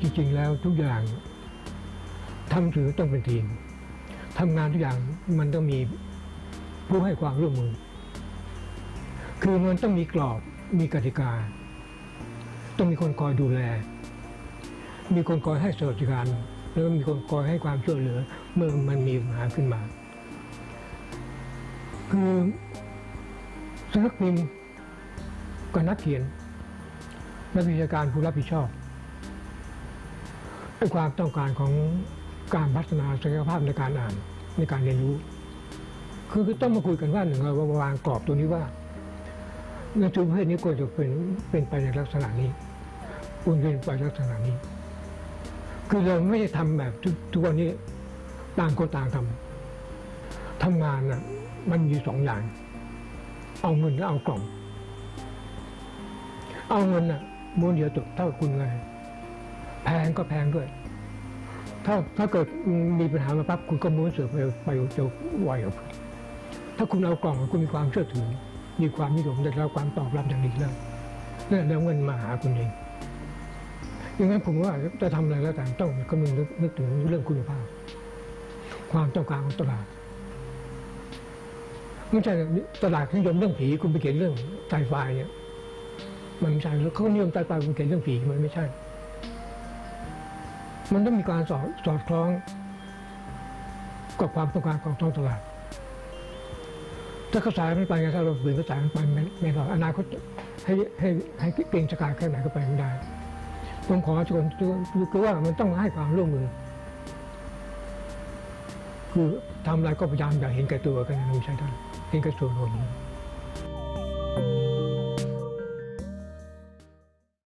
จริง ๆ แล้วทุกอย่างทำถือต้องเป็นทีมทำงานทุกอย่างมันต้องมีผู้ให้ความร่วมมือ คือมันต้องมีกรอบมีกติกา ต้องมีคนคอยดูแล มีคนคอยให้สวัสดิการ แล้วมีคนคอยให้ความช่วยเหลือ เมื่อมันมีปัญหาขึ้นมา คือสำนักพิมพ์กับนักเขียนนักวิชาการผู้รับผิดชอบ ความต้องการของการพัฒนาศักยภาพในการอ่านในการเรียนรู้ คือต้องมาคุยกันว่าหนึ่งเราวางกรอบตัวนี้ว่าหนังสือประเภทนี้ควรจะเป็นเป็นไปในลักษณะนี้ควรเป็นไปลักษณะนี้ คือเราไม่ได้ทำแบบทุกทุกวันนี้ต่างคนต่างทำทำงานน่ะมันมีสองอย่าง เอาเงินและเอากล่อง เอาเงินน่ะม้วนเดียวจบเท่ากับคุณไง พงก็แพงด้วย ถ้าถ้าเกิดมีปัญหามาปั๊บคุณก็ม้วนเสือไปไปจะไหวกับคุณถ้าคุณเอากล่องคุณมีความเชื่อถือ มีความนิยมได้รับความตอบรับอย่างดีแล้วนั่นแล้วเงินมาหาคุณเองอย่างนั้นผมว่าจะทำอะไรแล้วแต่ต้องคำนึงนึกนึกถึงเรื่องคุณภาพ ความต้องการของตลาดไม่ใช่ตลาดนิยมเรื่องผีคุณไปเขียนเรื่องไซไฟเนี่ยมันไม่ใช่เขานิยมไซไฟคุณเขียนเรื่องผีมันไม่ใช่ มันต้องมีการสอดสอดคล้องกับความต้องการของท้องตลาด ถ้ากระแสไม่ไปไงถ้าเราฝืนกระแสมันไปไม่ไม่รอดอนาคตให้ให้ให้เก่งชะกาจแค่ไหนก็ไปไม่ได้ผมขอชวนคือว่ามันต้องให้ความร่วมมือ คือทำอะไรก็พยายามอย่าเห็นแก่ตัวกันนะไม่ใช่ท่านเห็นแก่ส่วนรวม